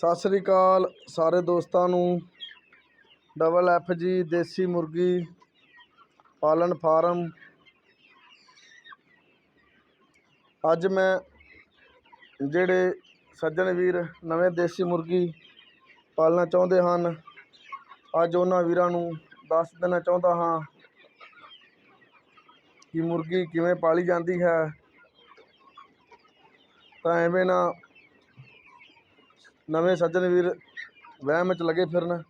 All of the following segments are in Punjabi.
ਸਤਿ ਸ੍ਰੀ ਅਕਾਲ ਸਾਰੇ ਦੋਸਤਾਂ ਨੂੰ। ਡਬਲ ਐਫ ਜੀ ਦੇਸੀ ਮੁਰਗੀ ਪਾਲਣ ਫਾਰਮ। ਅੱਜ ਮੈਂ ਜਿਹੜੇ ਸੱਜਣ ਵੀਰ ਨਵੇਂ ਦੇਸੀ ਮੁਰਗੀ ਪਾਲਣਾ ਚਾਹੁੰਦੇ ਹਨ, ਅੱਜ ਉਹਨਾਂ ਵੀਰਾਂ ਨੂੰ ਦੱਸ ਦੇਣਾ ਚਾਹੁੰਦਾ ਹਾਂ ਕਿ ਮੁਰਗੀ ਕਿਵੇਂ ਪਾਲੀ ਜਾਂਦੀ ਹੈ। ਤਾਂ ਐਵੇਂ ਨਾ ਨਵੇਂ ਸੱਜਣ ਵੀਰ ਵਹਿਮ 'ਚ ਲੱਗੇ ਫਿਰਨ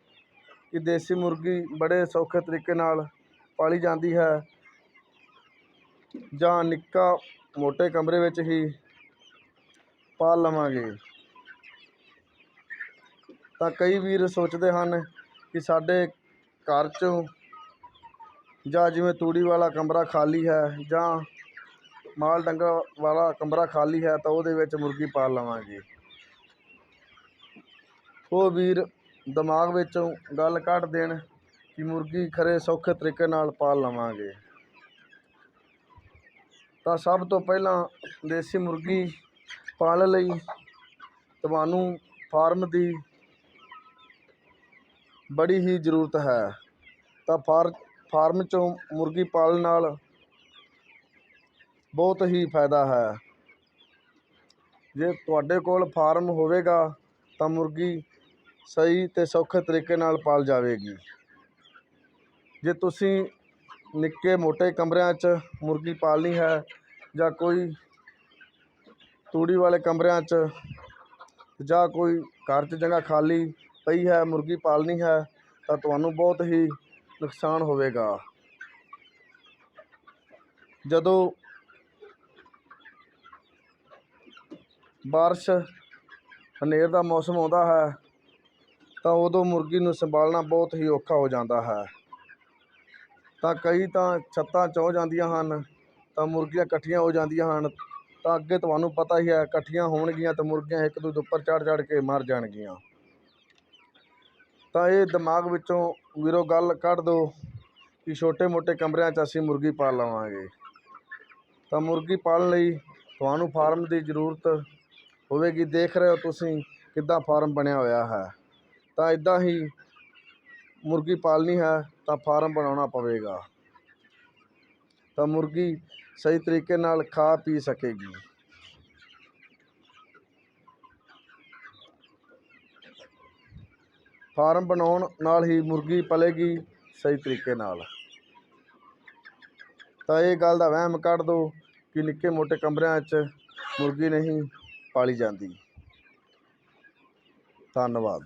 ਕਿ ਦੇਸੀ ਮੁਰਗੀ ਬੜੇ ਸੌਖੇ ਤਰੀਕੇ ਨਾਲ ਪਾਲੀ ਜਾਂਦੀ ਹੈ। ਜਾਂ ਨਿੱਕਾ ਮੋਟੇ ਕਮਰੇ ਵਿੱਚ ਹੀ ਪਾਲ ਲਵਾਂਗੇ। ਤਾਂ ਕਈ ਵੀਰ ਸੋਚਦੇ ਹਨ ਕਿ ਸਾਡੇ ਘਰ 'ਚੋਂ ਜਾਂ ਜਿਵੇਂ ਤੂੜੀ ਵਾਲਾ ਕਮਰਾ ਖਾਲੀ ਹੈ ਜਾਂ ਮਾਲ ਡੰਗਰ ਵਾਲਾ ਕਮਰਾ ਖਾਲੀ ਹੈ ਤਾਂ ਉਹਦੇ ਵਿੱਚ ਮੁਰਗੀ ਪਾਲ ਲਵਾਂਗੇ। ਉਹ ਵੀਰ ਦਿਮਾਗ ਵਿੱਚੋਂ ਗੱਲ ਕੱਢ ਦੇਣ ਕਿ ਮੁਰਗੀ ਖਰੇ ਸੌਖੇ ਤਰੀਕੇ ਨਾਲ ਪਾਲ ਲਵਾਂਗੇ। ਤਾਂ ਸਭ ਤੋਂ ਪਹਿਲਾਂ ਦੇਸੀ ਮੁਰਗੀ ਪਾਲਣ ਲਈ। ਤੁਹਾਨੂੰ ਫਾਰਮ ਦੀ ਬੜੀ ਹੀ ਜ਼ਰੂਰਤ ਹੈ। ਤਾਂ ਫਾਰ, ਫਾਰਮ 'ਚੋਂ ਮੁਰਗੀ ਪਾਲਣ ਨਾਲ ਬਹੁਤ ਹੀ ਫਾਇਦਾ ਹੈ। ਜੇ ਤੁਹਾਡੇ ਕੋਲ ਫਾਰਮ ਹੋਵੇਗਾ ਤਾਂ ਮੁਰਗੀ ਸਹੀ ਅਤੇ ਸੌਖੇ ਤਰੀਕੇ ਨਾਲ ਪਾਲ ਜਾਵੇਗੀ। ਜੇ ਤੁਸੀਂ ਨਿੱਕੇ ਮੋਟੇ ਕਮਰਿਆਂ 'ਚ ਮੁਰਗੀ ਪਾਲਣੀ ਹੈ ਜਾਂ ਕੋਈ ਤੂੜੀ ਵਾਲੇ ਕਮਰਿਆਂ 'ਚ ਜਾਂ ਕੋਈ ਘਰ 'ਚ ਜਗ੍ਹਾ ਖਾਲੀ ਪਈ ਹੈ, ਮੁਰਗੀ ਪਾਲਣੀ ਹੈ, ਤਾਂ ਤੁਹਾਨੂੰ ਬਹੁਤ ਹੀ ਨੁਕਸਾਨ ਹੋਵੇਗਾ। ਜਦੋਂ ਬਾਰਿਸ਼, ਹਨੇਰ ਦਾ ਮੌਸਮ ਆਉਂਦਾ ਹੈ ਤਾਂ ਉਦੋਂ ਮੁਰਗੀ ਨੂੰ ਸੰਭਾਲਣਾ ਬਹੁਤ ਹੀ ਔਖਾ ਹੋ ਜਾਂਦਾ ਹੈ। ਤਾਂ ਕਈ ਤਾਂ ਛੱਤਾਂ 'ਚ ਹੋ ਜਾਂਦੀਆਂ ਹਨ, ਤਾਂ ਮੁਰਗੀਆਂ ਇਕੱਠੀਆਂ ਹੋ ਜਾਂਦੀਆਂ ਹਨ। ਤਾਂ ਅੱਗੇ ਤੁਹਾਨੂੰ ਪਤਾ ਹੀ ਹੈ, ਇਕੱਠੀਆਂ ਹੋਣਗੀਆਂ ਤਾਂ ਮੁਰਗੀਆਂ ਇੱਕ ਦੂਜੇ ਉੱਪਰ ਚੜ੍ਹ ਚੜ੍ਹ ਕੇ ਮਰ ਜਾਣਗੀਆਂ। ਤਾਂ ਇਹ ਦਿਮਾਗ ਵਿੱਚੋਂ ਵੀਰੋ ਗੱਲ ਕੱਢ ਦਿਓ ਕਿ ਛੋਟੇ ਮੋਟੇ ਕਮਰਿਆਂ 'ਚ ਅਸੀਂ ਮੁਰਗੀ ਪਾਲ ਲਵਾਂਗੇ। ਤਾਂ ਮੁਰਗੀ ਪਾਲਣ ਲਈ ਤੁਹਾਨੂੰ ਫਾਰਮ ਦੀ ਜ਼ਰੂਰਤ ਹੋਵੇਗੀ। ਦੇਖ ਰਹੇ ਹੋ ਤੁਸੀਂ ਕਿੱਦਾਂ ਫਾਰਮ ਬਣਿਆ ਹੋਇਆ ਹੈ। ਤਾਂ ਇੱਦਾਂ ਹੀ ਮੁਰਗੀ ਪਾਲਣੀ ਹੈ ਤਾਂ ਫਾਰਮ ਬਣਾਉਣਾ ਪਵੇਗਾ। ਤਾਂ ਮੁਰਗੀ ਸਹੀ ਤਰੀਕੇ ਨਾਲ ਖਾ ਪੀ ਸਕੇਗੀ। ਫਾਰਮ ਬਣਾਉਣ ਨਾਲ ਹੀ ਮੁਰਗੀ ਪਲੇਗੀ ਸਹੀ ਤਰੀਕੇ ਨਾਲ। ਤਾਂ ਇਹ ਗੱਲ ਦਾ ਵਹਿਮ ਕੱਢ ਦਿਓ ਕਿ ਨਿੱਕੇ ਮੋਟੇ ਕਮਰਿਆਂ 'ਚ ਮੁਰਗੀ ਨਹੀਂ ਪਾਲੀ ਜਾਂਦੀ। ਧੰਨਵਾਦ।